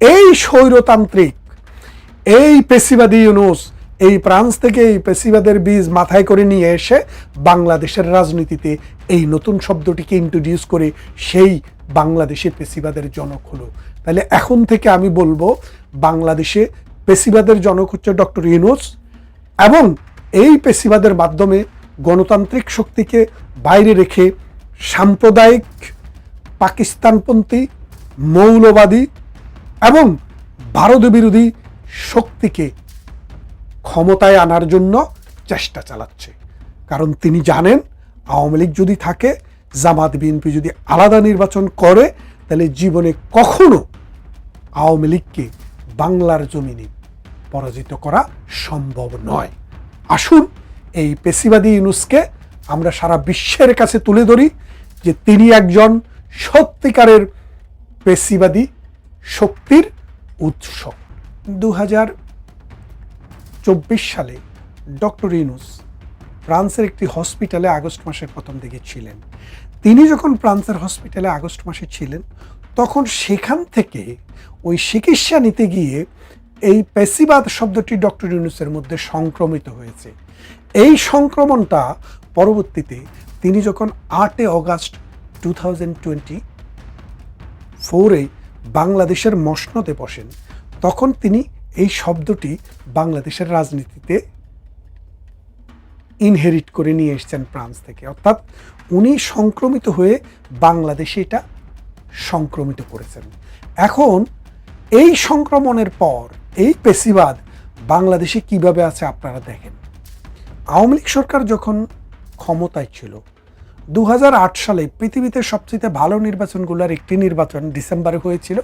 এই স্বৈরতান্ত্রিক, এই পেশিবাদী ইউনুস এই ফ্রান্স থেকে এই পেশিবাদের বীজ মাথায় করে নিয়ে এসে বাংলাদেশের রাজনীতিতে এই নতুন শব্দটিকে ইন্ট্রোডিউস করে সেই বাংলাদেশে পেশিবাদের জনক হলো। তাহলে এখন থেকে আমি বলব, বাংলাদেশে পেশিবাদের জনক হচ্ছে ডক্টর ইউনুস এবং এই পেশিবাদের মাধ্যমে গণতান্ত্রিক শক্তিকে বাইরে রেখে সাম্প্রদায়িক পাকিস্তানপন্থী মৌলবাদী এবং ভারত বিরোধী শক্তিকে ক্ষমতায় আনার জন্য চেষ্টা চালাচ্ছে। কারণ তিনি জানেন, আওয়ামী লীগ যদি থাকে, জামাত বিএনপি যদি আলাদা নির্বাচন করে, তাহলে জীবনে কখনো আওয়ামী লীগকে বাংলার জমিনে পরাজিত করা সম্ভব নয়। আসুন, এই পেশিবাদী ইউনুসকে আমরা সারা বিশ্বের কাছে তুলে ধরি যে তিনি একজন সত্যিকারের পেশিবাদী শক্তির উৎস। দু চব্বিশ সালে ডক্টর ইউনুস ফ্রান্সের একটি হসপিটালে আগস্ট মাসের প্রথম দিকে ছিলেন। তিনি যখন ফ্রান্সের হসপিটালে আগস্ট মাসে ছিলেন, তখন সেখান থেকে ওই চিকিৎসা নিতে গিয়ে এই পেশিবাদ শব্দটি ডক্টর ইউনুসের মধ্যে সংক্রমিত হয়েছে। এই সংক্রমণটা পরবর্তীতে তিনি যখন আটই অগাস্ট টু থাউজেন্ড টোয়েন্টি ফোরে বাংলাদেশের মসনদে বসেন, তখন তিনি এই শব্দটি বাংলাদেশের রাজনীতিতে ইনহেরিট করে নিয়ে এসেছেন ফ্রান্স থেকে। অর্থাৎ উনি সংক্রমিত হয়ে বাংলাদেশে এটা সংক্রমিত করেছেন। এখন এই সংক্রমণের পর, এই পেশিবাদ বাংলাদেশে কীভাবে আছে আপনারা দেখেন। আওয়ামী লীগ সরকার যখন ক্ষমতায় ছিল দু হাজার আট সালে পৃথিবীতে সবচেয়ে ভালো নির্বাচনগুলোর একটি নির্বাচন ডিসেম্বরে হয়েছিল।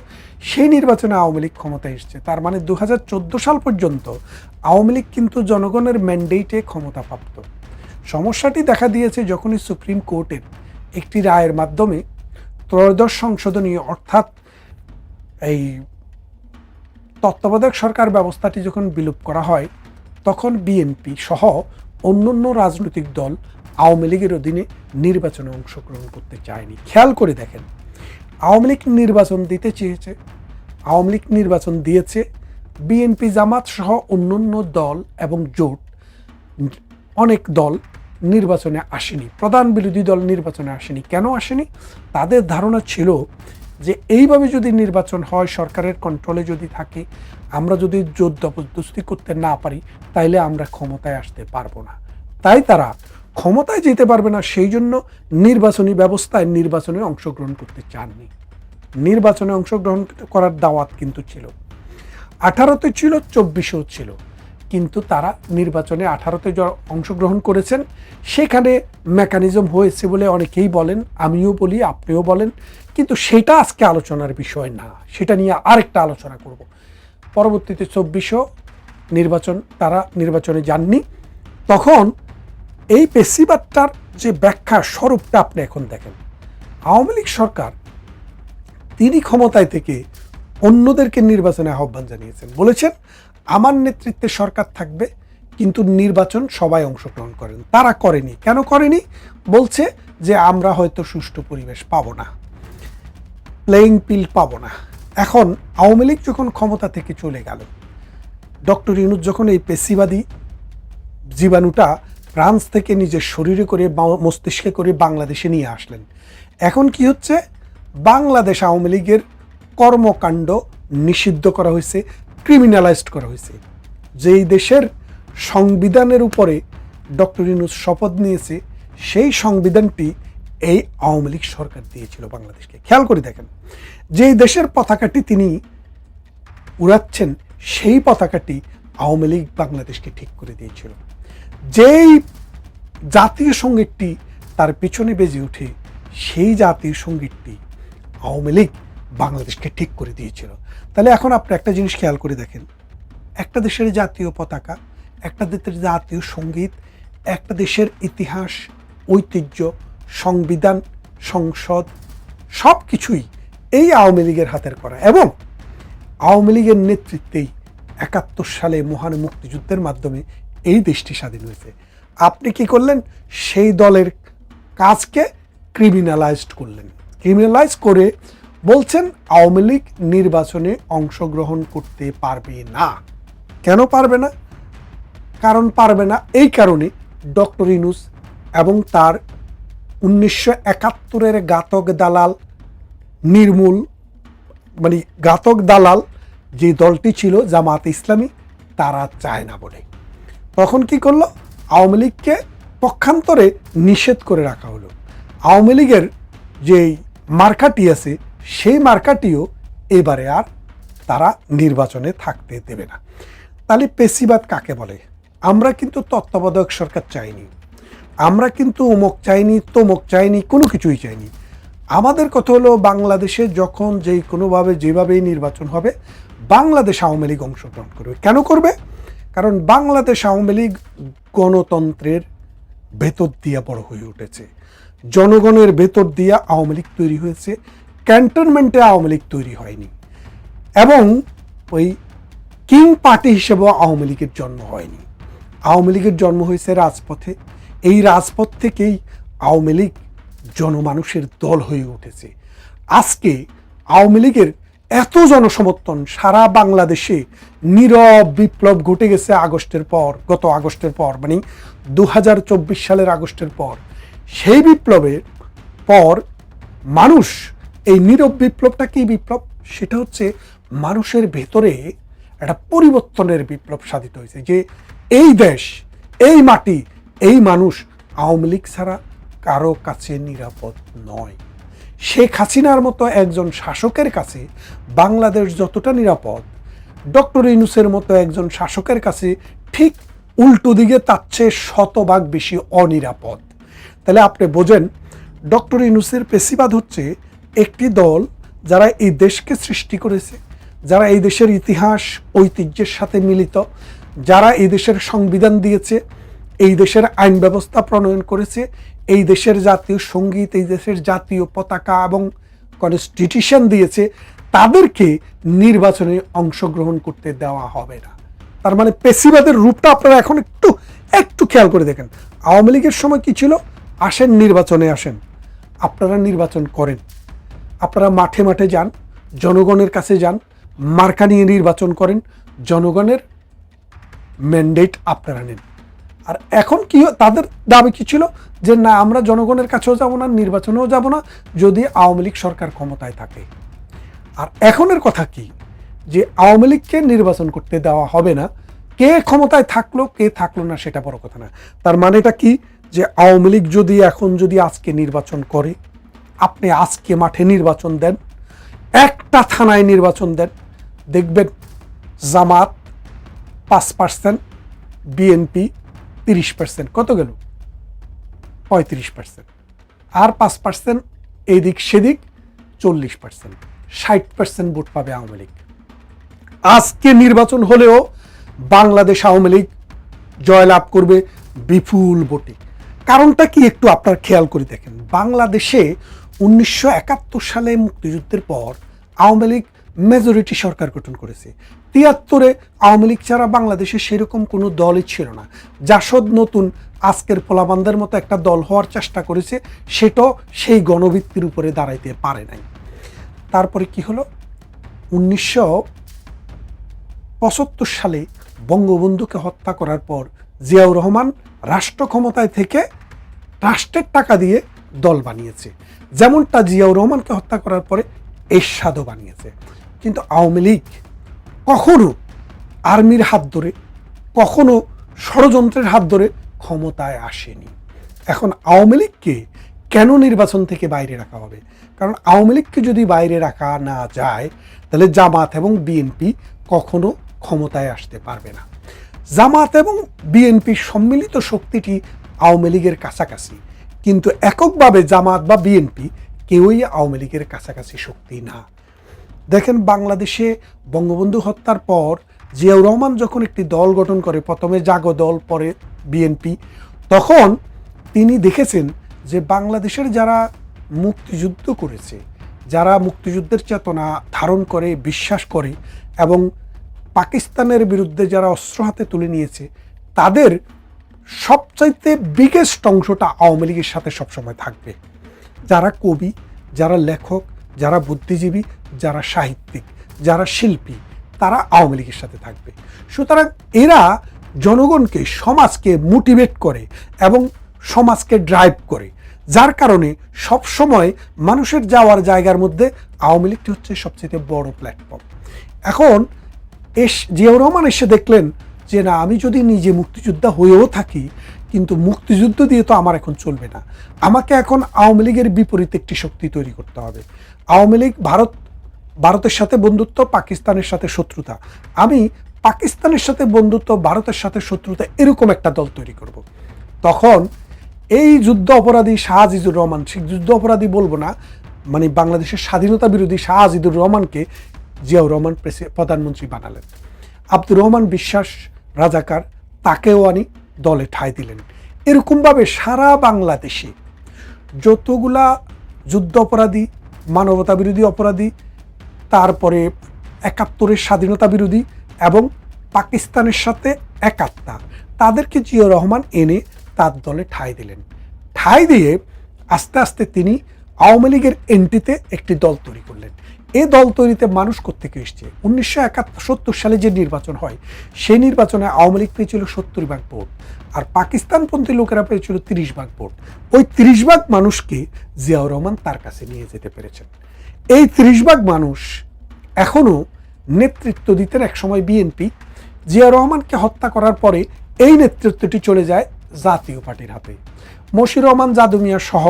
সেই নির্বাচনে আওয়ামী লীগ ক্ষমতায় এসেছে। তার মানে দু হাজার চোদ্দ সাল পর্যন্ত আওয়ামী লীগ কিন্তু জনগণের ম্যান্ডেটে ক্ষমতাপ্রাপ্ত। সমস্যাটি দেখা দিয়েছে যখনই সুপ্রিম কোর্টের একটি রায়ের মাধ্যমে ত্রয়োদশ সংশোধনী অর্থাৎ এই তত্ত্বাবধায়ক সরকার ব্যবস্থাটি যখন বিলুপ করা হয়, তখন বিএনপি সহ অন্যান্য রাজনৈতিক দল আওয়ামী লীগের অধীনে নির্বাচনে অংশগ্রহণ করতে চায়নি। খেয়াল করে দেখেন, আওয়ামী লীগ নির্বাচন দিতে চেয়েছে, আওয়ামী লীগ নির্বাচন দিয়েছে বিএনপি জামাত সহ অন্যান্য দল এবং জোট। অনেক দল নির্বাচনে আসেনি, প্রধান বিরোধী দল নির্বাচনে আসেনি। কেন আসেনি? তাদের ধারণা ছিল যে এইভাবে যদি নির্বাচন হয়, সরকারের কন্ট্রোলে যদি থাকে, আমরা যদি জোর জবরদস্তি করতে না পারি, তাইলে আমরা ক্ষমতায় আসতে পারব না। তাই তারা ক্ষমতায় যেতে পারবে না, সেই জন্য নির্বাচনী ব্যবস্থায় নির্বাচনে অংশগ্রহণ করতে চাননি। নির্বাচনে অংশগ্রহণ করার দাওয়াত কিন্তু ছিল। আঠারোতে ছিল, চব্বিশেও ছিল। কিন্তু তারা নির্বাচনে আঠারোতে অংশগ্রহণ করেছেন। সেখানে মেকানিজম হয়েছে বলে অনেকেই বলেন, আমিও বলি, আপনিও বলেন। কিন্তু সেটা আজকে আলোচনার বিষয় না। সেটা নিয়ে আরেকটা আলোচনা করব। পরবর্তীতে চব্বিশও নির্বাচন, তারা নির্বাচনে যাননি। তখন এই পেশিবাদটার যে ব্যাখ্যা স্বরূপটা আপনি এখন দেখেন। আওয়ামী লীগ সরকার তিনি ক্ষমতায় থেকে অন্যদেরকে নির্বাচনে আহ্বান জানিয়েছেন। বলেছেন, আমার নেতৃত্বে সরকার থাকবে, কিন্তু নির্বাচন সবাই অংশগ্রহণ করেন। তারা করেনি। কেন করেনি? বলছে যে, আমরা হয়তো সুষ্ঠু পরিবেশ পাবো না প্লেয়িং পিল পাবো না। এখন আওয়ামী লীগ যখন ক্ষমতা থেকে চলে গেল, ডক্টর ইনুজ যখন এই পেশিবাদী জীবাণুটা ফ্রান্স থেকে নিজের শরীরে করে মস্তিষ্কে করে বাংলাদেশে নিয়ে আসলেন। এখন কি হচ্ছে? বাংলাদেশ আওয়ামী লীগের কর্মকাণ্ড নিষিদ্ধ করা হয়েছে ক্রিমিনালাইজড করা হয়েছে। যেই দেশের সংবিধানের উপরে ডক্টর ইনুস শপথ নিয়েছে, সেই সংবিধানটি এই আওয়ামী লীগ সরকার দিয়েছিল বাংলাদেশকে। খেয়াল করে দেখেন, যেই দেশের পতাকাটি তিনি উড়াচ্ছেন, সেই পতাকাটি আওয়ামী লীগ বাংলাদেশকে ঠিক করে দিয়েছিল। যেই জাতীয় সঙ্গীতটি তার পিছনে বেজে ওঠে, সেই জাতীয় সঙ্গীতটি আওয়ামী লীগ বাংলাদেশকে ঠিক করে দিয়েছিল। তাহলে এখন আপনি একটা জিনিস খেয়াল করে দেখেন। একটা দেশের জাতীয় পতাকা, একটা দেশের জাতীয় সংগীত, একটা দেশের ইতিহাস, ঐতিহ্য, সংবিধান, সংসদ সব কিছুই এই আওয়ামী লীগের হাতের করা। এবং আওয়ামী লীগের নেতৃত্বেই একাত্তর সালে মহান মুক্তিযুদ্ধের মাধ্যমে এই দেশটি স্বাধীন হয়েছে। আপনি কি করলেন? সেই দলের কাজকে ক্রিমিনালাইজড করলেন। ক্রিমিনালাইজ করে বলছেন আওয়ামী লীগ নির্বাচনে অংশগ্রহণ করতে পারবে না। কেন পারবে না? কারণ পারবে না এই কারণে ডক্টর ইনুস এবং তার উনিশশো একাত্তরের ঘাতক দালাল নির্মূল মানে ঘাতক দালাল যে দলটি ছিল জামাত ইসলামী, তারা চায় না বলে। তখন কি করল? আওয়ামী লীগকে পক্ষান্তরে নিষেধ করে রাখা হলো। আওয়ামী লীগের যে মার্কাটি আছে, সেই মার্কাটিও এবারে আর তারা নির্বাচনে থাকতে দেবে না। তাহলে পেশিবাদ কাকে বলে? আমরা কিন্তু তত্ত্বাবধায়ক সরকার চাইনি। আমরা কিন্তু অমুক চাইনি, তমুক চাইনি, কোনো কিছুই চাইনি। আমাদের কথা হলো বাংলাদেশে যখন যেই কোনোভাবে যেভাবেই নির্বাচন হবে, বাংলাদেশ আওয়ামী লীগ অংশগ্রহণ করবে। কেন করবে? কারণ বাংলাদেশ আওয়ামী লীগ গণতন্ত্রের ভেতর দিয়া বড় হয়ে উঠেছে। জনগণের ভেতর দিয়া আওয়ামী লীগ তৈরি হয়েছে। ক্যান্টনমেন্টে আওয়ামী লীগ তৈরি হয়নি। এবং ওই কিং পার্টি হিসেবেও আওয়ামী লীগের জন্ম হয়নি। আওয়ামী লীগের জন্ম হয়েছে রাজপথে। এই রাজপথ থেকেই আওয়ামী লীগ জনমানুষের দল হয়ে উঠেছে। আজকে আওয়ামী লীগের এত জনসমর্থন সারা বাংলাদেশে নীরব বিপ্লব ঘটে গেছে আগস্টের পর, গত আগস্টের পর মানে দু হাজার চব্বিশ সালের আগস্টের পর। সেই বিপ্লবের পর মানুষ এই নীরব বিপ্লবটা কি বিপ্লব? সেটা হচ্ছে মানুষের ভেতরে একটা পরিবর্তনের বিপ্লব সাধিত হয়েছে যে এই দেশ, এই মাটি, এই মানুষ আওয়ামী লীগ ছাড়া কারও কাছে নিরাপদ নয়। শেখ হাসিনার মতো একজন শাসকের কাছে বাংলাদেশ যতটা নিরাপদ, ডক্টর ইনুসের মতো একজন শাসকের কাছে ঠিক উল্টো দিকে তার চেয়ে শতভাগ বেশি অনিরাপদ। তাহলে আপনি বোঝেন, ডক্টর ইনুসের পেশিবাদ হচ্ছে একটি দল যারা এই দেশকে সৃষ্টি করেছে, যারা এই দেশের ইতিহাস, ঐতিহ্যের সাথে মিলিত, যারা এই দেশের সংবিধান দিয়েছে, এই দেশের আইন ব্যবস্থা প্রণয়ন করেছে এই দেশের জাতীয় সংগীত, এই দেশের জাতীয় পতাকা এবং কনস্টিটিউশন দিয়েছে, তাদেরকে নির্বাচনে অংশগ্রহণ করতে দেওয়া হবে না। তার মানে পেশিবাদের রূপটা আপনারা এখন একটু একটু খেয়াল করে দেখেন। আওয়ামী লীগের সময় কি ছিল? আসেন, নির্বাচনে আসেন। আপনারা নির্বাচন করেন। আপনারা মাঠে মাঠে যান, জনগণের কাছে যান, মার্কা নিয়ে নির্বাচন করেন, জনগণের ম্যান্ডেট আপনারা নেন। আর এখন কি তাদের দাবি কি ছিল? যে না, আমরা জনগণের কাছেও যাব না, নির্বাচনেও যাব না, যদি আওয়ামী লীগ সরকার ক্ষমতায় থাকে। আর এখনের কথা কি? যে আওয়ামী লীগকে নির্বাচন করতে দেওয়া হবে না, কে ক্ষমতায় থাকল, কে থাকল না, সেটা বড় কথা না। তার মানেটা কি? যে আওয়ামী লীগ যদি এখন যদি আজকে নির্বাচন করে, আপনি আজকে মাঠে নির্বাচন দেন, একটা থানায় নির্বাচন দেন, দেখবেন জামাত পাঁচ পার্সেন্ট, বিএনপি তিরিশ পার্সেন্ট কত গেল? পঁয়ত্রিশ পার্সেন্ট আর পাঁচ পার্সেন্ট এদিক সেদিক চল্লিশ পার্সেন্ট ষাট পার্সেন্ট ভোট পাবে আওয়ামী লীগ। আজকে নির্বাচন হলেও বাংলাদেশ আওয়ামী লীগ জয়লাভ করবে বিপুল ভোটে। কারণটা কি একটু আপনার খেয়াল করে দেখেন। বাংলাদেশে উনিশশো একাত্তর সালে মুক্তিযুদ্ধের পর আওয়ামী লীগ মেজরিটি সরকার গঠন করেছে। তিয়াত্তরে আওয়ামী লীগ ছাড়া বাংলাদেশে সেরকম কোনো দলই ছিল না। জাসদ নতুন আজকের পোলাবান্দের মতো একটা দল হওয়ার চেষ্টা করেছে, সেটাও সেই গণভিত্তির উপরে দাঁড়াইতে পারে নাই। তারপরে কি হলো? উনিশশো পঁচাত্তর সালে বঙ্গবন্ধুকে হত্যা করার পর জিয়াউর রহমান রাষ্ট্র ক্ষমতায় থেকে রাষ্ট্রের টাকা দিয়ে দল বানিয়েছে। যেমনটা জিয়াউর রহমানকে হত্যা করার পরে এরশাদও বানিয়েছে। কিন্তু আওয়ামী লীগ কখনো আর্মির হাত ধরে, কখনো ষড়যন্ত্রের হাত ধরে ক্ষমতায় আসেনি। এখন আওয়ামী লীগকে কেন নির্বাচন থেকে বাইরে রাখা হবে? কারণ আওয়ামী লীগকে যদি বাইরে রাখা না যায়, তাহলে জামাত এবং বিএনপি কখনো ক্ষমতায় আসতে পারবে না। জামাত এবং বিএনপির সম্মিলিত শক্তিটি আওয়ামী লীগের কাছাকাছি। কিন্তু এককভাবে জামাত বা বিএনপি কেউই আওয়ামী লীগের কাছাকাছি শক্তি না। দেখেন বাংলাদেশে বঙ্গবন্ধু হত্যার পর জিয়াউর রহমান যখন একটি দল গঠন করে, প্রথমে জাগো দল, পরে বিএনপি, তখন তিনি দেখেছেন যে বাংলাদেশের যারা মুক্তিযুদ্ধ করেছে, যারা মুক্তিযুদ্ধের চেতনা ধারণ করে, বিশ্বাস করে এবং পাকিস্তানের বিরুদ্ধে যারা অস্ত্র হাতে তুলে নিয়েছে, তাদের সবচাইতে বিগেস্ট অংশটা আওয়ামী লীগের সাথে সবসময় থাকবে। যারা কবি, যারা লেখক যারা বুদ্ধিজীবী, যারা সাহিত্যিক, যারা শিল্পী, তারা আওয়ামী লীগের সাথে থাকবে। সুতরাং এরা জনগণকে, সমাজকে মোটিভেট করে এবং সমাজকে ড্রাইভ করে। যার কারণে সবসময় মানুষের যাওয়ার জায়গার মধ্যে আওয়ামী লীগটি হচ্ছে সবচেয়ে বড় প্ল্যাটফর্ম এখন এস জিয়াউর রহমান এসে দেখলেন যে, না, আমি যদি নিজে মুক্তিযোদ্ধা হয়েও থাকি, কিন্তু মুক্তিযুদ্ধ দিয়ে তো আমার এখন চলবে না। আমাকে এখন আওয়ামী লীগের বিপরীত একটি শক্তি তৈরি করতে হবে। আওয়ামী লীগ, ভারত, ভারতের সাথে বন্ধুত্ব, পাকিস্তানের সাথে শত্রুতা। আমি পাকিস্তানের সাথে বন্ধুত্ব, ভারতের সাথে শত্রুতা এরকম একটা দল তৈরি করব। তখন এই যুদ্ধ অপরাধী শাহজিজুর রহমান, সে যুদ্ধ অপরাধী বলব না মানে বাংলাদেশের স্বাধীনতা বিরোধী শাহজিদুর রহমানকে জিয়াউর রহমান প্রধানমন্ত্রী বানালেন। আব্দুর রহমান বিশ্বাস রাজাকার, তাকেও আনি, দলে ঠাঁই দিলেন। এরকমভাবে সারা বাংলাদেশে যতগুলা যুদ্ধ অপরাধী মানবতা বিরোধী অপরাধী, তারপরে একাত্তরের স্বাধীনতা বিরোধী এবং পাকিস্তানের সাথে একাত্তা তাদেরকে জিয়া রহমান এনে তার দলে ঠাঁই দিলেন। ঠাঁই দিয়ে আস্তে আস্তে তিনি আওয়ামী লীগের এন্ট্রিতে একটি দল তৈরি করলেন। এই দল তৈরিতে মানুষ কোথেকে এসছে। উনিশশো একাত্তর সালে যে নির্বাচন হয়, সেই নির্বাচনে আওয়ামী লীগ পেয়েছিল সত্তর ভাগ ভোট আর পাকিস্তানপন্থী লোকেরা পেয়েছিল তিরিশ ভাগ ভোট। ওই তিরিশ ভাগ মানুষকে জিয়াউর রহমান তার কাছে নিয়ে যেতে পেরেছেন। এই তিরিশ ভাগ মানুষ এখনও নেতৃত্ব দিতেন একসময় বিএনপি। জিয়াউর রহমানকে হত্যা করার পরে এই নেতৃত্বটি চলে যায় জাতীয় পার্টির হাতে। মশির রহমান জাদু মিয়া সহ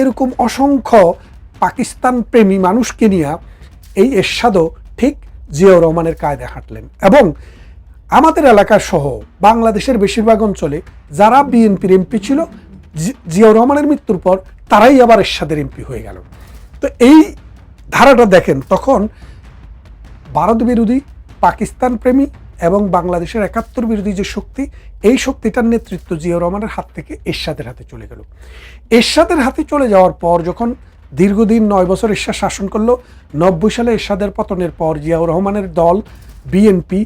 এরকম অসংখ্য পাকিস্তান প্রেমী মানুষকে নিয়ে এই এরশাদও ঠিক জিয়াউর রহমানের কায়দে হাঁটলেন। এবং আমাদের এলাকা সহ বাংলাদেশের বেশিরভাগ অঞ্চলে যারা বিএনপির এমপি ছিল জিয়াউর রহমানের মৃত্যুর পর তারাই আবার এরশাদের এমপি হয়ে গেল। তো এই ধারাটা দেখেন, তখন ভারত বিরোধী, পাকিস্তান প্রেমী এবং বাংলাদেশের একাত্তর বিরোধী যে শক্তি, এই শক্তিটার নেতৃত্ব জিয়াউর রহমানের হাত থেকে এরশাদের হাতে চলে গেল। এরশাদের হাতে চলে যাওয়ার পর যখন দীর্ঘদিন নয় বছর এরশাদ শাসন করল। নব্বই সালে এরশাদের পতনের পর জিয়াউর রহমানের দল, বিএনপি,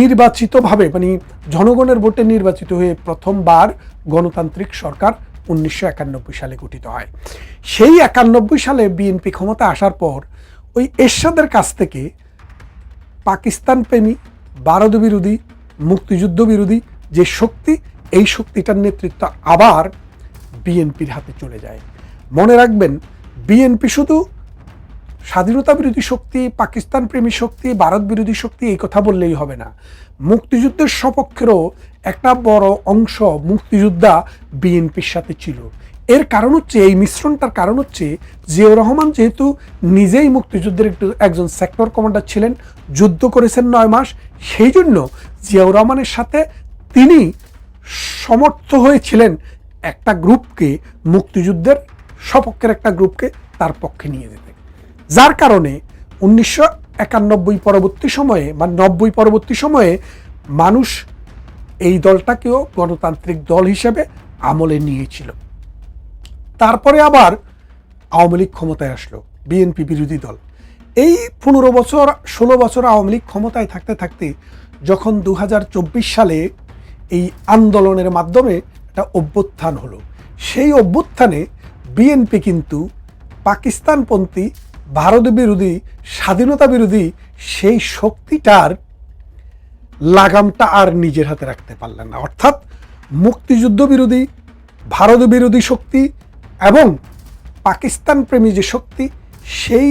নির্বাচিতভাবে মানে জনগণের ভোটে নির্বাচিত হয়ে প্রথমবার গণতান্ত্রিক সরকার উনিশশো একানব্বই সালে গঠিত হয়। সেই একানব্বই সালে বিএনপি ক্ষমতা আসার পর ওই এরশাদের কাছ থেকে পাকিস্তান প্রেমী, বারদ বিরোধী, মুক্তিযুদ্ধ বিরোধী যে শক্তি, এই শক্তিটার নেতৃত্ব আবার বিএনপির হাতে চলে যায়। মনে রাখবেন বিএনপি শুধু স্বাধীনতা বিরোধী শক্তি, পাকিস্তান প্রেমী শক্তি, ভারত বিরোধী শক্তি, এই কথা বললেই হবে না। মুক্তিযুদ্ধের সপক্ষেরও একটা বড় অংশ মুক্তিযোদ্ধা বিএনপির সাথে ছিল। এর কারণ হচ্ছে, এই মিশ্রণটার কারণ হচ্ছে, জিয়াউর রহমান যেহেতু নিজেই মুক্তিযুদ্ধের একটু একজন সেক্টর কমান্ডার ছিলেন, যুদ্ধ করেছেন নয় মাস, সেই জন্য জিয়াউর রহমানের সাথে তিনি সমর্থ হয়েছিলেন একটা গ্রুপকে মুক্তিযুদ্ধের সপক্ষের একটা গ্রুপকে তার পক্ষে নিয়ে যেতে। যার কারণে উনিশশো একানব্বই পরবর্তী সময়ে বা নব্বই পরবর্তী সময়ে মানুষ এই দলটাকেও গণতান্ত্রিক দল হিসেবে আমলে নিয়েছিল। তারপরে আবার আওয়ামী লীগ ক্ষমতায় আসলো, বিএনপি বিরোধী দল। এই পনেরো বছর, ষোলো বছর আওয়ামী লীগ ক্ষমতায় থাকতে থাকতে যখন দু হাজার চব্বিশ সালে এই আন্দোলনের মাধ্যমে একটা অভ্যুত্থান হলো, সেই অভ্যুত্থানে বিএনপি কিন্তু পাকিস্তানপন্থী ভারত বিরোধী, স্বাধীনতা বিরোধী সেই শক্তিটার লাগামটা আর নিজের হাতে রাখতে পারলেন না। অর্থাৎ মুক্তিযুদ্ধ বিরোধী, ভারত বিরোধী শক্তি এবং পাকিস্তান প্রেমী যে শক্তি, সেই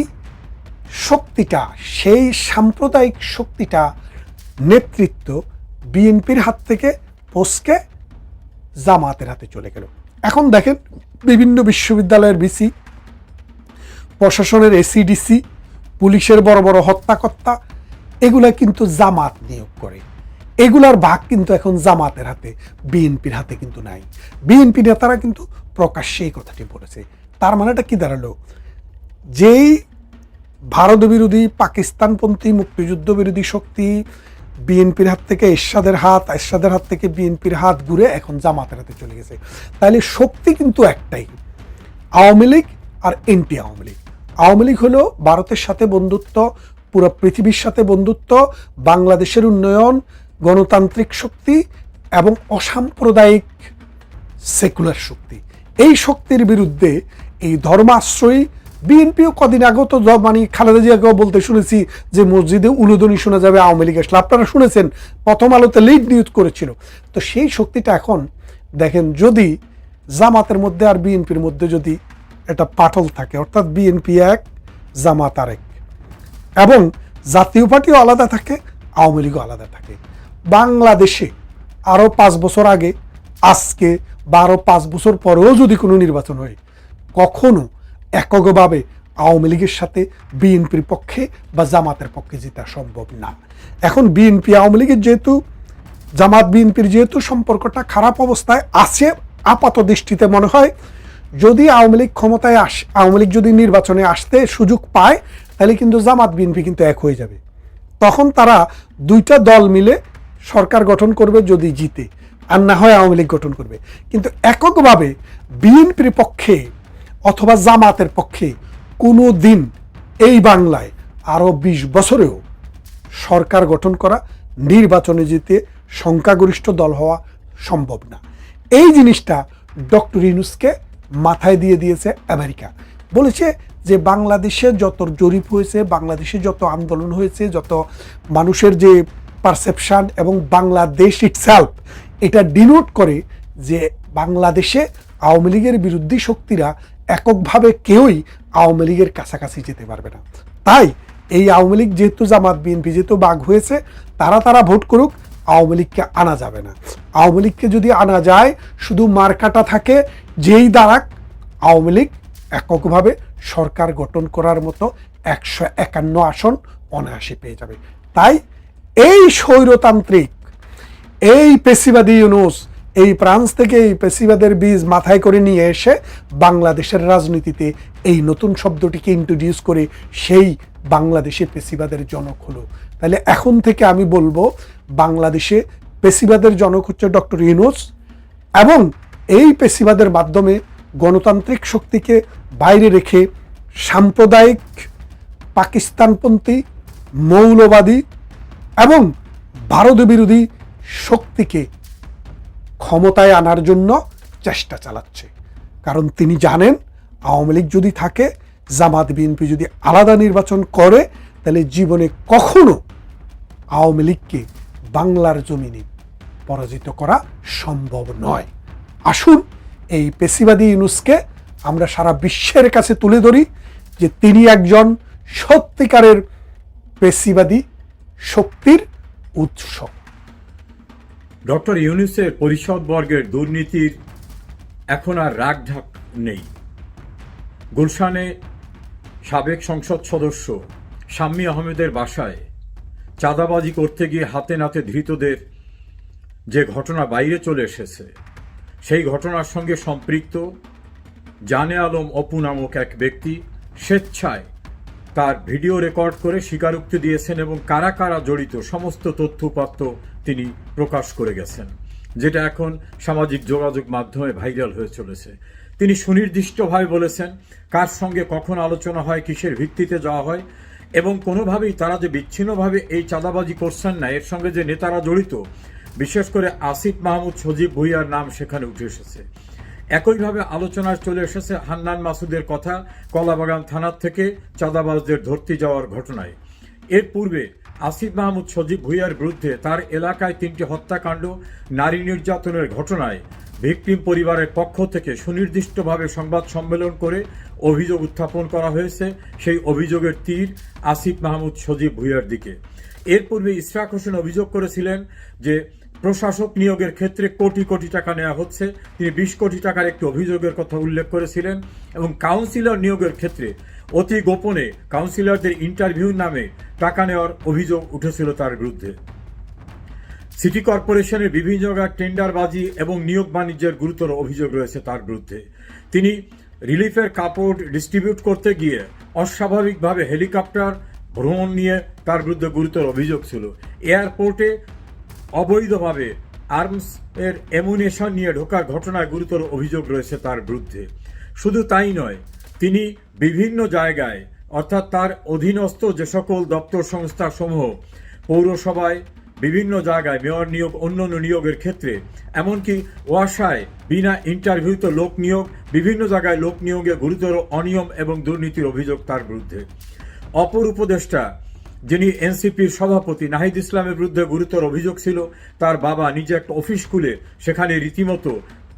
শক্তিটা, সেই সাম্প্রদায়িক শক্তিটা নেতৃত্ব বিএনপির হাত থেকে পোস্টকে জামাতের হাতে চলে গেল। এখন দেখেন, বিভিন্ন বিশ্ববিদ্যালয়ের বিসি প্রশাসনের এসিডিসি পুলিশের বড় বড় হত্যাকর্তা, এগুলা কিন্তু জামাত নিয়োগ করে। এগুলার ভাগ কিন্তু এখন জামাতের হাতে বিএনপির হাতে কিন্তু নাই। বিএনপি নেতারা কিন্তু প্রকাশ্যে এই কথাটি বলেছে। তার মানেটা কি দাঁড়াল? যেই ভারত বিরোধী পাকিস্তানপন্থী মুক্তিযুদ্ধ বিরোধী শক্তি বিএনপির হাত থেকে এরশাদের হাত এরশাদের হাত থেকে বিএনপির হাত ঘুরে এখন জামাতের হাতে চলে গেছে। তাহলে শক্তি কিন্তু একটাই, আওয়ামী লীগ আর এনটি আওয়ামী লীগ। আওয়ামী লীগ হলো ভারতের সাথে বন্ধুত্ব, পুরো পৃথিবীর সাথে বন্ধুত্ব, বাংলাদেশের উন্নয়ন, গণতান্ত্রিক শক্তি এবং অসাম্প্রদায়িক সেকুলার শক্তি। এই শক্তির বিরুদ্ধে এই ধর্মাশ্রয়ী বিএনপিও কদিন আগেও তো মানে খালেদা জিয়াকেও বলতে শুনেছি যে মসজিদে উলুদনি শোনা যাবে আওয়ামী লীগ আসলে আপনারা শুনেছেন, প্রথম আলোতে লিড নিউজ করেছিল। তো সেই শক্তিটা এখন, দেখেন, যদি জামাতের মধ্যে আর বিএনপির মধ্যে যদি একটা পাটল থাকে, অর্থাৎ বিএনপি এক, জামাত আরেক, এবং জাতীয় পার্টিও আলাদা থাকে, আওয়ামী লীগও আলাদা থাকে। বাংলাদেশে আরও পাঁচ বছর আগে, আজকে বা আরও পাঁচ বছর পরেও যদি কোনো নির্বাচন হয়, কখনো এককভাবে আওয়ামী লীগের সাথে বিএনপির পক্ষে বা জামাতের পক্ষে জেতা সম্ভব না। এখন বিএনপি, আওয়ামী লীগের যেহেতু, জামাত বিএনপির যেহেতু সম্পর্কটা খারাপ অবস্থায় আছে, আপাত দৃষ্টিতে মনে হয় যদি আওয়ামী লীগ ক্ষমতায় আস, আওয়ামী লীগ যদি নির্বাচনে আসতে সুযোগ পায়, তাহলে কিন্তু জামাত বিএনপি কিন্তু এক হয়ে যাবে। তখন তারা দুইটা দল মিলে সরকার গঠন করবে যদি জিতে, আর না হয় আওয়ামী লীগ গঠন করবে। কিন্তু এককভাবে বিএনপির পক্ষে অথবা জামাতের পক্ষে কোনো দিন এই বাংলায় আরও বিশ বছরেও সরকার গঠন করা, নির্বাচনে জিতে সংখ্যাগরিষ্ঠ দল হওয়া সম্ভব না। এই জিনিসটা ডক্টর ইনুসকে মাথায় দিয়ে দিয়েছে আমেরিকা। বলেছে যে বাংলাদেশে যত জরিপ হয়েছে, বাংলাদেশে যত আন্দোলন হয়েছে, যত মানুষের যে পারসেপশন এবং বাংলাদেশ ইটসেলফ এটা ডিনোট করে যে বাংলাদেশে আওয়ামী লীগের বিরোধী শক্তিরা এককভাবে কেউই আওয়ামী লীগের কাছাকাছি যেতে পারবে না। তাই এই আওয়ামী লীগ যেহেতু জামাত, বিএনপি যেহেতু বাঘ হয়েছে, তারা তারা ভোট করুক, আওয়ামী লীগকে আনা যাবে না। আওয়ামী লীগকে যদি আনা যায়, শুধু মার্কাটা থাকে, যেই দ্বারাক আওয়ামী লীগ এককভাবে সরকার গঠন করার মতো একশো একান্ন আসন অনায়াসে পেয়ে যাবে। তাই এই স্বৈরতান্ত্রিক, এই পেশিবাদী ইউনুস এই ফ্রান্স থেকে এই পেশিবাদের বীজ মাথায় করে নিয়ে এসে বাংলাদেশের রাজনীতিতে এই নতুন শব্দটিকে ইন্ট্রোডিউস করে সেই বাংলাদেশে পেশিবাদের জনক হলো। তাহলে এখন থেকে আমি বলব, বাংলাদেশে পেশিবাদের জনক হচ্ছে ডক্টর ইউনুস এবং এই পেশিবাদের মাধ্যমে গণতান্ত্রিক শক্তিকে বাইরে রেখে সাম্প্রদায়িক পাকিস্তানপন্থী, মৌলবাদী এবং ভারত বিরোধী শক্তিকে ক্ষমতায় আনার জন্য চেষ্টা চালাচ্ছে। কারণ তিনি জানেন, আওয়ামী লীগ যদি থাকে, জামাত বিএনপি যদি আলাদা নির্বাচন করে, তাহলে জীবনে কখনো আওয়ামী লীগকে বাংলার জমিনে পরাজিত করা সম্ভব নয়। আসুন, এই পেশিবাদী ইউনুসকে আমরা সারা বিশ্বের কাছে তুলে ধরি যে তিনি একজন সত্যিকারের পেশিবাদী শক্তির উৎস। ডক্টর ইউনুসের পরিষদবর্গের দুর্নীতির এখন আর রাগঢাক নেই। গুলশানে সাবেক সংসদ সদস্য শাম্মী আহমেদের বাসায় চাঁদাবাজি করতে গিয়ে হাতে নাতে ধৃতদের যে ঘটনা বাইরে চলে এসেছে, সেই ঘটনার সঙ্গে সম্পৃক্ত জানে আলম অপু নামক এক ব্যক্তি স্বেচ্ছায় তার ভিডিও রেকর্ড করে স্বীকারোক্তি দিয়েছেন এবং কারা কারা জড়িত, সমস্ত তথ্যপাত্র তিনি প্রকাশ করে গেছেন, যেটা এখন সামাজিক যোগাযোগ মাধ্যমে ভাইরাল হয়ে চলেছে। তিনি সুনির্দিষ্টভাবে বলেছেন, কার সঙ্গে কখন আলোচনা হয়, কিসের ভিত্তিতে যাওয়া হয়, এবং কোনোভাবেই তারা যে বিচ্ছিন্নভাবে এই চাঁদাবাজি করছেন না, এর সঙ্গে যে নেতারা জড়িত, বিশেষ করে আসিফ মাহমুদ, সজীব ভুইয়ার নাম সেখানে উঠে এসেছে। একইভাবে আলোচনায় চলে এসেছে হান্নান মাসুদের কথা কলাবাগান থানার থেকে চাঁদাবাজদের ধরতে যাওয়ার ঘটনায়। এর পূর্বে আসিফ মাহমুদ সজীব ভুইয়ার বিরুদ্ধে তার এলাকায় তিনটি হত্যাকাণ্ড, নারী নির্যাতনের ঘটনায় ভিকটিম পরিবারের পক্ষ থেকে সুনির্দিষ্টভাবে সংবাদ সম্মেলন করে অভিযোগ উত্থাপন করা হয়েছে। সেই অভিযোগের তীর আসিফ মাহমুদ সজীব ভুইয়ার দিকে। এর পূর্বে ইসরাক হোসেন অভিযোগ করেছিলেন যে প্রশাসক নিয়োগের ক্ষেত্রে কোটি কোটি টাকা নেওয়া হচ্ছে। তিনি বিশ কোটি টাকার একটি অভিযোগের কথা উল্লেখ করেছিলেন এবং কাউন্সিলর নিয়োগের ক্ষেত্রে অতি গোপনে কাউন্সিলরদের ইন্টারভিউর নামে টাকা নেওয়ার অভিযোগ উঠেছিল তার বিরুদ্ধে। সিটি কর্পোরেশনের বিভিন্ন জায়গায় টেন্ডারবাজি এবং নিয়োগ বাণিজ্যের গুরুতর অভিযোগ রয়েছে তার বিরুদ্ধে। তিনি রিলিফের কাপড় ডিস্ট্রিবিউট করতে গিয়ে অস্বাভাবিকভাবে হেলিকপ্টার ভ্রমণ নিয়ে তার বিরুদ্ধে গুরুতর অভিযোগ ছিল। এয়ারপোর্টে অবৈধভাবে আর্মস এর এমুনেশন নিয়ে ঢোকার ঘটনায় গুরুতর অভিযোগ রয়েছে তার বিরুদ্ধে। শুধু তাই নয়, তিনি বিভিন্ন জায়গায়, অর্থাৎ তার অধীনস্থ যে সকল দপ্তর সংস্থা সমূহ পৌরসভায়, বিভিন্ন জায়গায় মেয়র নিয়োগ, অন্যান্য নিয়োগের ক্ষেত্রে, এমনকি ওয়াসায় বিনা ইন্টারভিউতে লোক নিয়োগ, বিভিন্ন জায়গায় লোক নিয়োগে গুরুতর অনিয়ম এবং দুর্নীতির অভিযোগ তার বিরুদ্ধে। অপর উপদেষ্টা যিনি এনসিপির সভাপতি নাহিদ ইসলামের বিরুদ্ধে গুরুতর অভিযোগ ছিল, তার বাবা নিজে একটা অফিস খুলে সেখানে রীতিমতো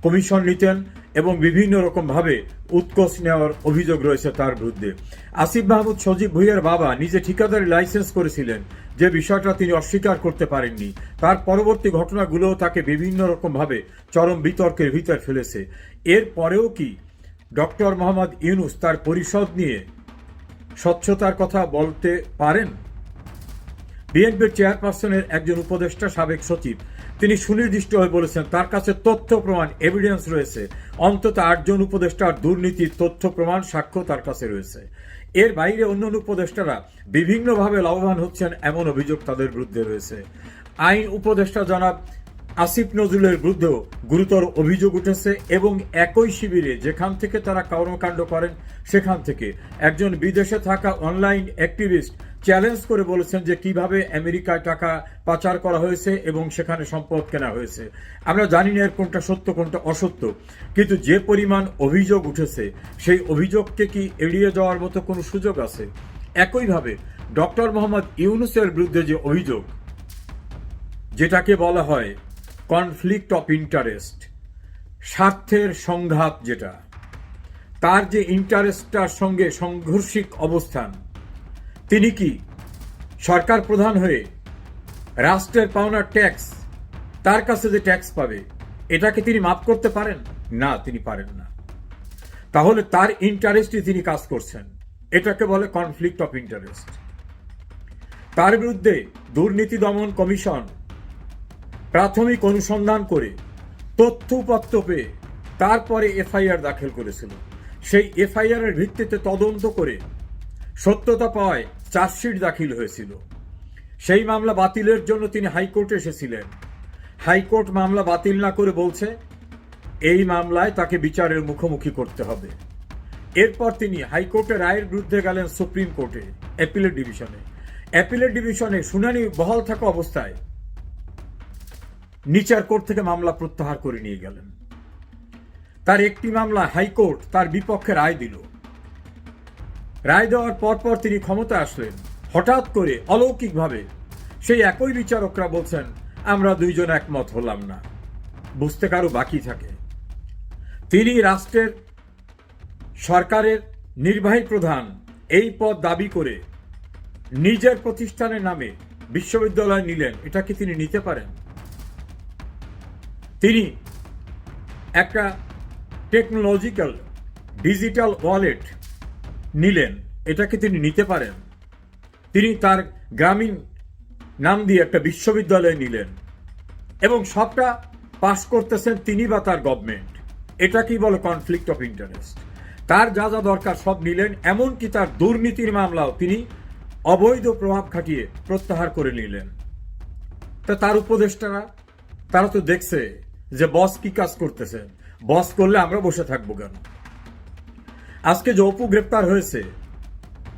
কমিশন নিতেন এবং বিভিন্ন রকম ভাবে উৎকোচ নেওয়ার অভিযোগ রয়েছে তার বিরুদ্ধে। আসিফ মাহমুদ সজীব ভুইয়ার বাবা নিজে ঠিকাদারি লাইসেন্স করেছিলেন, যে বিষয়টা তিনি অস্বীকার করতে পারেননি। তার পরবর্তী ঘটনাগুলো তাকে বিভিন্ন রকম ভাবে চরম বিতর্কের ভিতর ফেলেছে। এর পরেও কি ডক্টর মোহাম্মদ ইউনুস তার পরিষদ নিয়ে স্বচ্ছতার কথা বলতে পারেন? বিএনপির চেয়ারপারসনের একজন উপদেষ্টা সাবেক সচিব। তিনি সুনির্দিষ্ট হয়ে বলেছেন, তার কাছে তথ্য প্রমাণ এভিডেন্স রয়েছে। অন্তত আটজন উপদেষ্টার দুর্নীতির তথ্য, প্রমাণ, সাক্ষ্য তার কাছে রয়েছে। এর বাইরে অন্যান্য উপদেষ্টারা বিভিন্নভাবে লাভবান হচ্ছেন এমন অভিযোগ তাদের বিরুদ্ধে রয়েছে। আইন উপদেষ্টা জনাব আসিফ নজরুলের বিরুদ্ধেও গুরুতর অভিযোগ উঠেছে এবং একই শিবিরে যেখান থেকে তারা কর্মকাণ্ড করেন, সেখান থেকে একজন বিদেশে থাকা অনলাইন অ্যাক্টিভিস্ট চ্যালেঞ্জ করে বলেছেন যে কীভাবে আমেরিকায় টাকা পাচার করা হয়েছে এবং সেখানে সম্পদ কেনা হয়েছে। আমরা জানি না এর কোনটা সত্য, কোনটা অসত্য। কিন্তু যে পরিমাণ অভিযোগ উঠেছে, সেই অভিযোগকে কি এড়িয়ে যাওয়ার মতো কোনো সুযোগ আছে? একইভাবে, ডক্টর মোহাম্মদ ইউনুসের বিরুদ্ধে যে অভিযোগ, যেটাকে বলা হয় কনফ্লিক্ট অফ ইন্টারেস্ট স্বার্থের সংঘাত যেটা, তার যে ইন্টারেস্টটার সঙ্গে সংঘর্ষিক অবস্থান তিনি কি সরকার প্রধান হয়ে রাষ্ট্রের পাওনা ট্যাক্স, তার কাছে যে ট্যাক্স পাবে, এটাকে তিনি মাফ করতে পারেন? না, তিনি পারেন না। তাহলে তার ইন্টারেস্টে তিনি কাজ করছেন। এটাকে বলে কনফ্লিক্ট অফ ইন্টারেস্ট তার বিরুদ্ধে দুর্নীতি দমন কমিশন প্রাথমিক অনুসন্ধান করে তথ্য পেয়ে তারপরে এফআইআর দাখিল করেছিল। সেই এফআইআর এর ভিত্তিতে তদন্ত করে সত্যতা পাওয়ায় চার্জশিট দাখিল হয়েছিল। সেই মামলা বাতিলের জন্য তিনি হাইকোর্টে এসেছিলেন। হাইকোর্ট মামলা বাতিল না করে বলছে, এই মামলায় তাকে বিচারের মুখোমুখি করতে হবে। এরপর তিনি হাইকোর্টের রায়ের বিরুদ্ধে গেলেন সুপ্রিম কোর্টে অ্যাপিলেট ডিভিশনে। অ্যাপিলেট ডিভিশনে শুনানি বহাল থাকা অবস্থায় নিচার কোর্ট থেকে মামলা প্রত্যাহার করে নিয়ে গেলেন। তার একটি মামলা হাইকোর্ট তার বিপক্ষে রায় দিল। রায় দেওয়ার পরপর তিনি ক্ষমতা আসলেন। হঠাৎ করে অলৌকিকভাবে সেই একই বিচারকরা বলছেন, আমরা দুইজন একমত হলাম না। বুঝতে কারও বাকি থাকে? তিনি রাষ্ট্রের সরকারের নির্বাহী প্রধান এই পদ দাবি করে নিজের প্রতিষ্ঠানের নামে বিশ্ববিদ্যালয় নিলেন। এটা কি তিনি নিতে পারেন? তিনি একটা টেকনোলজিক্যাল ডিজিটাল ওয়ালেট নিলেন, এটাকে তিনি নিতে পারেন। তিনি তার গ্রামীণ নাম দিয়ে একটা বিশ্ববিদ্যালয় নিলেন এবং সবটা পাশ করতেছেন তিনি বা তার গভর্নমেন্ট এটা কি বলে কনফ্লিক্ট অফ ইন্টারেস্ট তার যা যা দরকার সব নিলেন, এমনকি তার দুর্নীতির মামলাও তিনি অবৈধ প্রভাব খাটিয়ে প্রত্যাহার করে নিলেন। তা তার উপদেষ্টারা, তারা তো দেখছে যে বস কি কাজ করতেছেন বস করলে আমরা বসে থাকব কেন? আজকে যে অপু গ্রেপ্তার হয়েছে।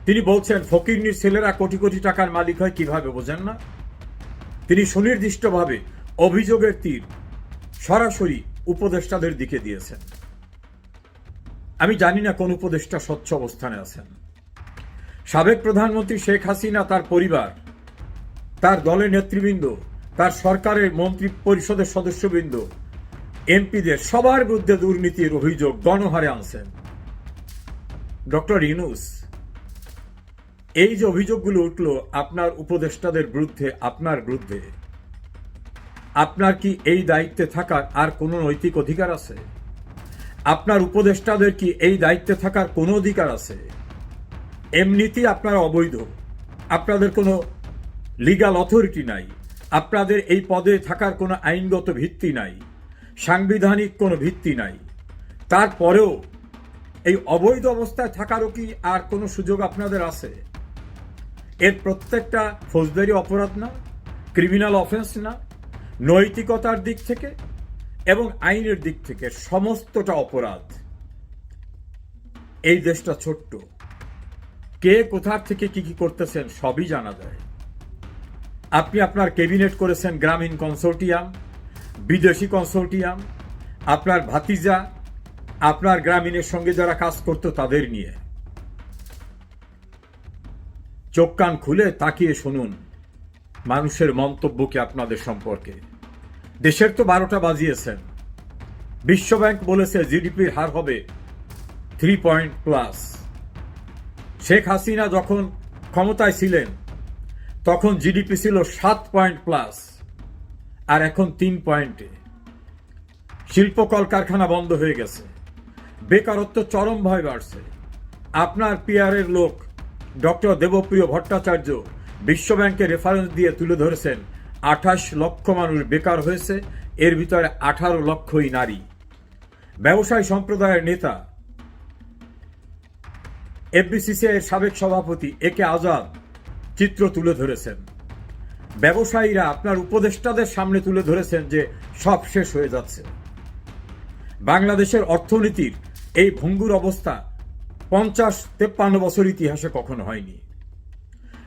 তিনি বলছেন, ফকিরনির ছেলেরা কোটি কোটি টাকার মালিক হয়, কীভাবে বোঝেন না? তিনি সুনির্দিষ্টভাবে অভিযোগের তীর সরাসরি উপদেষ্টাদের দিকে দিয়েছেন। আমি জানি না কোন উপদেষ্টা স্বচ্ছ অবস্থানে আছেন। সাবেক প্রধানমন্ত্রী শেখ হাসিনা তার পরিবার, তার দলের নেতৃবৃন্দ, তার সরকারের মন্ত্রী পরিষদের সদস্যবৃন্দ, এমপিদের সবার বিরুদ্ধে দুর্নীতির অভিযোগ গণহারে আনছেন। ডক্টর ইনুস এই যে অভিযোগগুলো উঠল আপনার উপদেষ্টাদের বিরুদ্ধে, আপনার বিরুদ্ধে, আপনার কি এই দায়িত্বে থাকার আর কোনো নৈতিক অধিকার আছে? আপনার উপদেষ্টাদের কি এই দায়িত্বে থাকার কোনো অধিকার আছে? এমনিতেই আপনারা অবৈধ, আপনাদের কোনো লিগাল অথরিটি নাই, আপনাদের এই পদে থাকার কোনো আইনগত ভিত্তি নাই, সাংবিধানিক কোনো ভিত্তি নাই। তারপরেও এই অবৈধ অবস্থায় থাকারও কি আর কোনো সুযোগ আপনাদের আছে? এর প্রত্যেকটা ফৌজদারি অপরাধ না ক্রিমিনাল অফেন্স না, নৈতিকতার দিক থেকে এবং আইনের দিক থেকে সমস্তটা অপরাধ। এই দেশটা ছোট্ট। কে কোথার থেকে কি কি করতেছেন সবই জানা যায়। আপনি আপনার ক্যাবিনেট করেছেন গ্রামীণ কনসোর্টিয়াম, বিদেশি কনসোর্টিয়াম, আপনার ভাতিজা আপনার গ্রামীণের সঙ্গে যারা কাজ করতো তাদের নিয়ে। চোখ কান খুলে তাকিয়ে শুনুন মানুষের মন্তব্য কি আপনাদের সম্পর্কে। দেশের তো বারোটা বাজিয়েছেন। বিশ্বব্যাংক বলেছে জিডিপির হার হবে three point plus Sheikh Hasina যখন ক্ষমতায় ছিলেন, তখন জিডিপি ছিল সাত পয়েন্ট প্লাস আর এখন তিন পয়েন্টে শিল্প কলকারখানা বন্ধ হয়ে গেছে। বেকারত্ব চরম চরমভাবে বাড়ছে। আপনার পিয়ারের লোক, ডক্টর দেবপ্রিয় ভট্টাচার্য বিশ্বব্যাংকের রেফারেন্স দিয়ে তুলে ধরেছেন, আঠাশ লক্ষ মানুষ বেকার হয়েছে, এর ভিতরে আঠারো লক্ষই নারী। ব্যবসায়ী সম্প্রদায়ের নেতা এফবিসিসিআই এর সাবেক সভাপতি এ কে আজাদ চিত্র তুলে ধরেছেন। ব্যবসায়ীরা আপনার উপদেষ্টাদের সামনে তুলে ধরেছেন যে সব শেষ হয়ে যাচ্ছে। বাংলাদেশের অর্থনীতির এই ভঙ্গুর অবস্থা পঞ্চাশ তেপ্পান্ন বছর ইতিহাসে কখনো হয়নি।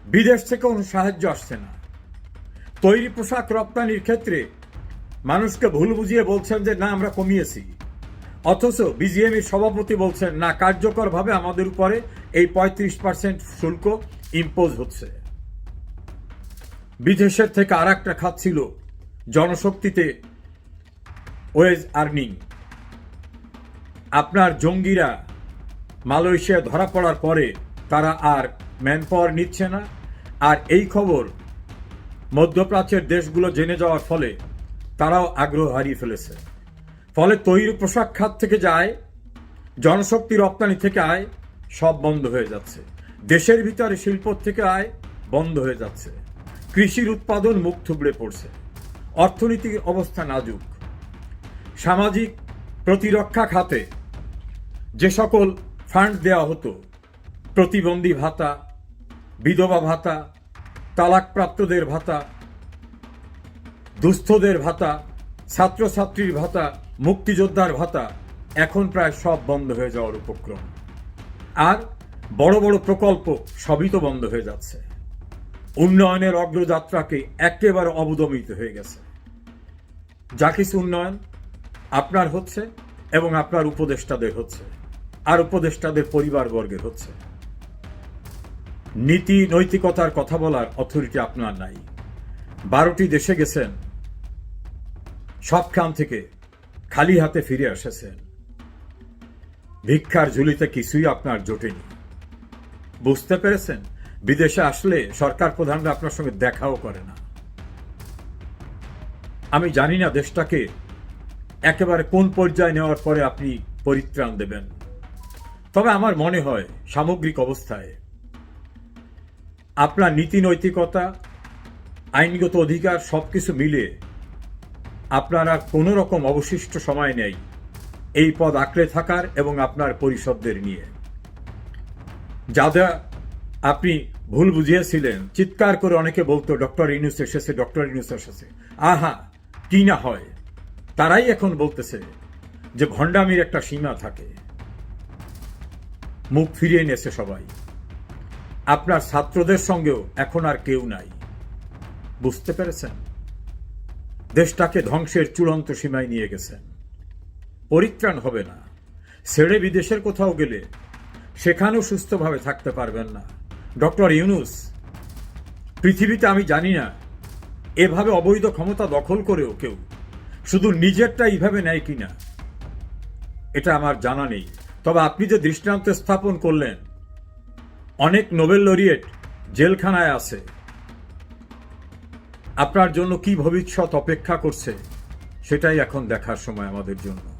বিদেশ থেকে কোনো সাহায্য আসছে না। তৈরি পোশাক রপ্তানির ক্ষেত্রে মানুষকে ভুল বুঝিয়ে বলছেন যে, না, আমরা কমিয়েছি। অথচ বিজিএমির সভাপতি বলছেন, না, কার্যকরভাবে আমাদের উপরে এই পঁয়ত্রিশ পার্সেন্ট শুল্ক ইম্পোজ হচ্ছে। বিদেশের থেকে আর একটা খাত ছিল জনশক্তিতে ওয়েজ আর্নিং আপনার জঙ্গিরা মালয়েশিয়া ধরা পড়ার পরে তারা আর ম্যান পাওয়ার নিচ্ছে না। আর এই খবর মধ্যপ্রাচ্যের দেশগুলো জেনে যাওয়ার ফলে তারাও আগ্রহ হারিয়ে ফেলেছে। ফলে তৈরি পোশাক খাত থেকে যায়, জনশক্তি রপ্তানি থেকে আয়, সব বন্ধ হয়ে যাচ্ছে। দেশের ভিতরে শিল্প থেকে আয়, বন্ধ হয়ে যাচ্ছে। কৃষির উৎপাদন মুখ থুবড়ে পড়ছে। অর্থনৈতিক অবস্থা নাজুক। সামাজিক প্রতিরক্ষা খাতে যে সকল ফান্ড দেওয়া হতো, প্রতিবন্ধী ভাতা, বিধবা ভাতা, তালাকপ্রাপ্তদের ভাতা, দুস্থদের ভাতা, ছাত্রছাত্রীর ভাতা, মুক্তিযোদ্ধার ভাতা, এখন প্রায় সব বন্ধ হয়ে যাওয়ার উপক্রম। আর বড় বড় প্রকল্প সবই তো বন্ধ হয়ে যাচ্ছে। উন্নয়নের অগ্রযাত্রাকে একেবারে অবদমিত হয়ে গেছে। যা কিছু উন্নয়ন আপনার হচ্ছে এবং আপনার উপদেষ্টাদের হচ্ছে। আর উপদেষ্টাদের পরিবারবর্গের হচ্ছে। নীতি, নৈতিকতার কথা বলার অথরিটি আপনার নাই। বারোটি দেশে গেছেন সবখান থেকে খালি হাতে ফিরে এসেছেন। ভিক্ষার ঝুলিতে কিছুই আপনার জোটেনি। বুঝতে পেরেছেন? বিদেশে আসলে সরকার প্রধানরা আপনার সঙ্গে দেখাও করে না। আমি জানি না দেশটাকে একেবারে কোন পর্যায়ে নেওয়ার পরে আপনি পরিত্রাণ দেবেন। তবে আমার মনে হয় সামগ্রিক অবস্থায় আপনার নীতি নৈতিকতা, আইনগত অধিকার সবকিছু মিলে আপনার কোনো রকম অবশিষ্ট সময় নেই এই পদ আঁকড়ে থাকার এবং আপনার পরিষদদের নিয়ে। যা যা আপনি ভুল বুঝিয়েছিলেন। চিৎকার করে অনেকে বলতো, ডক্টর ইনুস এসেছে, ডক্টর ইনুস এসেছে। আহা, কি না হয়? তারাই এখন বলতেছে যে ভণ্ডামির একটা সীমা থাকে। মুখ ফিরিয়ে নিয়েছে সবাই। আপনার ছাত্রদের সঙ্গেও এখন আর কেউ নাই। বুঝতে পেরেছেন? দেশটাকে ধ্বংসের চূড়ান্ত সীমায় নিয়ে গেছেন। পরিত্রাণ হবে না। ছেড়ে বিদেশের কোথাও গেলে সেখানেও সুস্থভাবে থাকতে পারবেন না। ডক্টর ইউনুস, পৃথিবীতে আমি জানি না, এভাবে অবৈধ ক্ষমতা দখল করেও কেউ শুধু নিজেরটা এইভাবে নেয় কিনা, এটা আমার জানা নেই। তবে আপনি যে দৃষ্টান্ত স্থাপন করলেন, অনেক নোবেল লরিয়েট জেলখানায় আছে। আপনার জন্য কি ভবিষ্যৎ অপেক্ষা করছে, সেটাই এখন দেখার সময় আমাদের জন্য।